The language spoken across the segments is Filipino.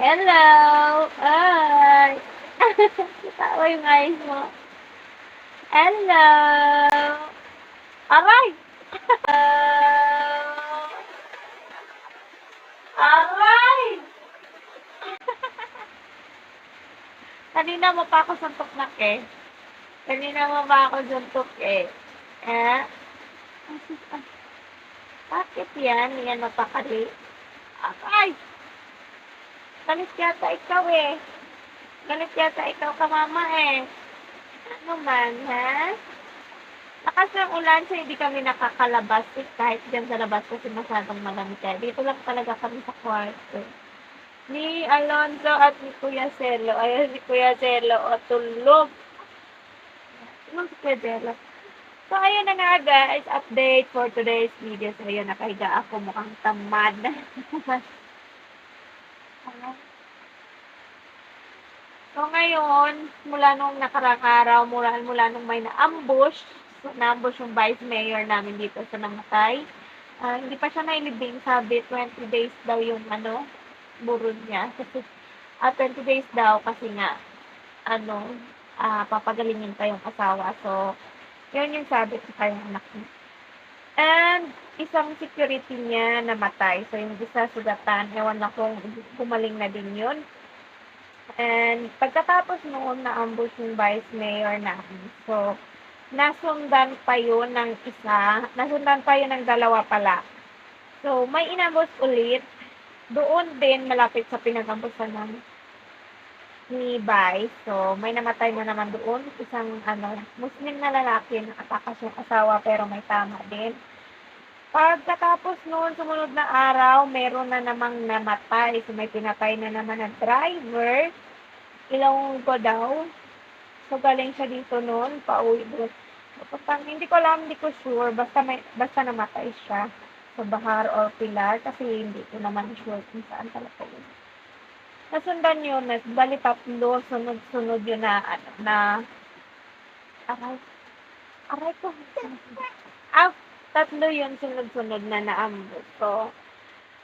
Hello! Ay! Tawa yung eyes mo. Hello! Aray! Aray! Kanina mo pa ako suntok na eh. Kanina mo pa ako suntok eh. Eh? Bakit yan? Yan mapakali. Aray! Galit yata ikaw eh. Galit yata ikaw ka mama eh. Ano man, ha? Lakas ng ulan so hindi kami nakakalabas eh, kahit dyan sa labas kasi masyadong malamig kaya. Dito lang talaga kami sa kwarto. Ni Alonzo at ni Kuya Celo. Ayun si Kuya Celo o tulog. Tulog si Kuya Celo. So, ayun na nga guys, update for today's video. So, ayun, nakahiga ako mukhang tamad. So ngayon, mula nung nakarang araw, mula, mula nung may na-ambush, so, na-ambush yung vice mayor namin dito sa namatay. Ah, hindi pa siya nailibing, sabi 20 days daw yung ano, burod niya. Kasi, ah, 20 days daw kasi nga, ano, ah, papagalingin pa yung asawa. So, yun yung sabi sa kanyang anak niya. Isang security niya namatay. So, yung isa sugatan, ewan na kung gumaling na din yun. And pagkatapos noon na-ambush yung vice mayor namin. So, nasundan pa yun ng isa, nasundan pa yun ng dalawa pala. So, may inambush ulit. Doon din, malapit sa pinag-ambushan ng ni Vice. So, may namatay na naman doon. Isang, ano, Muslim na lalaki, nakatakas yung asawa pero may tama din. Pagkatapos noon, sumunod na araw, meron na namang namatay. So, may pinatay na naman ng driver. Ilong ko daw. So, galing siya dito noon, pauwi doon. So, pag, hindi ko alam, hindi ko sure. Basta, may, basta namatay siya sa Bahar or Pilar kasi hindi ko naman sure kung saan talaga yun. Nasundan yun, nas, bali tatlo, sunod-sunod yun na, ano, na, aray, aray ko, ah, tatlo yun sunod-sunod na naambot. So,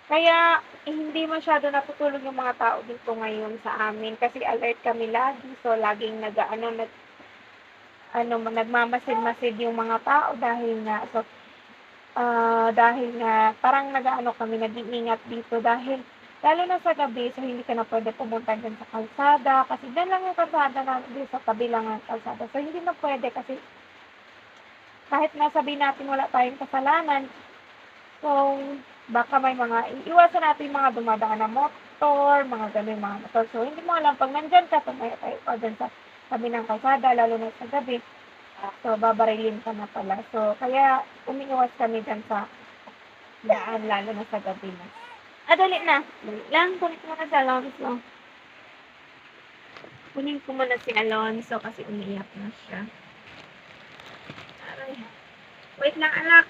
kaya eh, hindi masyado natutulog yung mga tao dito ngayon sa amin kasi alert kami lagi. So, laging nag, ano, nag, ano, nagmamasid-masid yung mga tao dahil nga, so, ah dahil nga, parang nag-ano kami, nag-iingat dito dahil, lalo na sa gabi, so hindi ka na pwede pumunta dyan sa kalsada kasi dyan lang yung kalsada na, dito sa tabi lang ang kalsada. So, hindi na pwede kasi kahit nasabi natin wala tayong kasalanan, so, baka may mga, iwasan natin mga dumadaan na motor, mga ganun mga motor. So, hindi mo alam, pag nandyan ka, tumaya tayo ka dyan sa tabi ng kalsada, lalo na sa gabi, so, babarilin ka na pala. So, kaya, umiiwas kami dyan sa daan, lalo na sa gabi na. Ah, dali na. Dali lang, kunin ko muna si Alonso. Kunin ko muna si Alonso kasi umiiyak na siya. Wait lang, anak.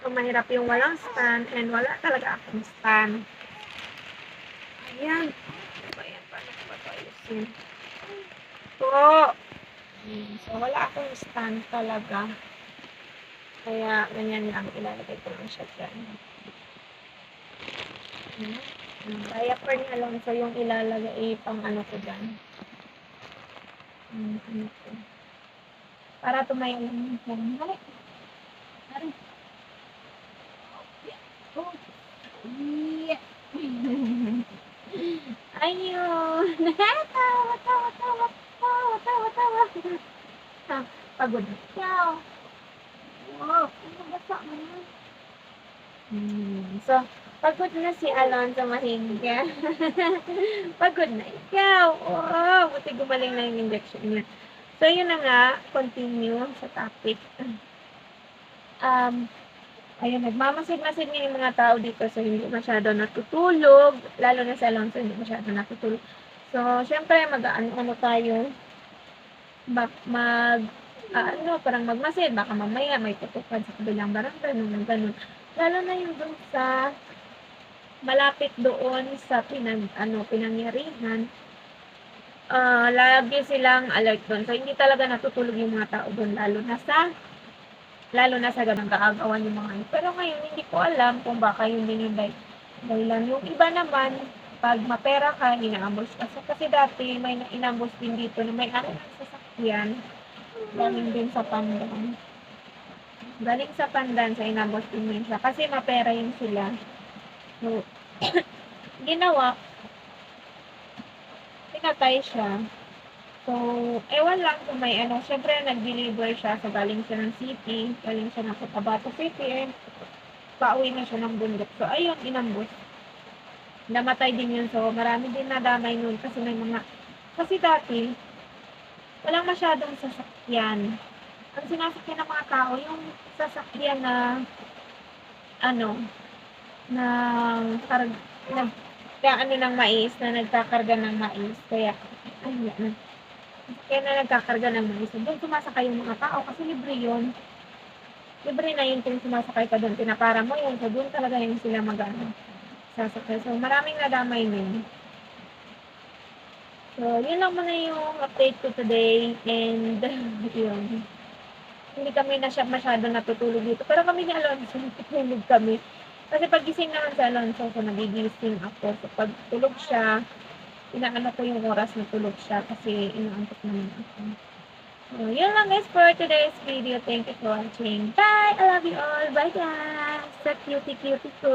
So, mahirap yung walang stand and wala talaga akong stand. Ayan. Ayan, paano ko ba ito ayusin? So, hmm, so, wala akong stand talaga. Kaya, ganyan lang. Ilalagay ko lang siya dyan. Hmm. Hmm, Diaper ni Alonso yung ilalagay pang ano ko dyan. Hmm, ano ko. Para tumayo lang yung. Dali. Dali. Oh. Yeah. Ayun. Tawa, tawa, tawa, tawa, tawa, tawa. Ah, Pagod siya. Wow, ano basa mo na? Hmm. So, pagod na si Alonzo Mahinga. pagod na ikaw. Oh, buti gumaling na yung injection niya. So, yun na nga, continue sa topic. Um, ayun, nagmamasid-masid nga yung mga tao dito so hindi masyado natutulog. Lalo na sa Alonso, hindi masyado natutulog. So, syempre, mag-ano tayo, mag, mag ah, ano, parang magmasid. Baka mamaya may tutukan sa kabilang barangay, mga ganun. Lalo na yung dun sa malapit doon sa pinag, ano, pinangyarihan, ah lagi silang alert doon. So, hindi talaga natutulog yung mga tao doon, lalo na sa lalo na sa ganang kaagawan yung mga yun. Pero ngayon, hindi ko alam kung baka yun din yung dah- dahilan. Yung iba naman, pag mapera ka, inaambos ka. So, kasi dati may na- inambos din dito na may ano ng sasakyan. Galing din sa pandan. Galing sa pandan sa inambos din siya. Kasi mapera yun sila. So, ginawa, pinatay siya. So, ewan lang kung may ano, syempre nag-deliver siya, so galing siya ng city, galing siya ng Cotabato City, eh, pauwi na siya ng bundok. So, ayun, inambos. Namatay din yun, so marami din nadamay nun kasi may mga, kasi dati, walang masyadong sasakyan. Ang sinasakyan ng mga tao, yung sasakyan na, ano, na, karag, nag, ano ng mais, na nagkakarga ng mais. Kaya, ay, na, kaya na nagkakarga ng mais. Doon sumasakay yung mga tao kasi libre yun. Libre na yun kung sumasakay ka doon. Pinapara mo yun. So, doon talaga yung sila mag ano, sasakay. So, maraming nadamay din. So, yun lang muna yung update ko today. And, yun. Hindi kami na siya masyado natutulog dito. Pero kami ni Alonso, natutulog kami. Kasi pag gising naman si Alonso, so nagigising ako. So, pag tulog siya, inaano ko yung oras na tulog siya kasi inaantok naman ako. So, yun lang guys for today's video. Thank you for watching. Bye! I love you all. Bye guys! Sa cutie-cutie ko.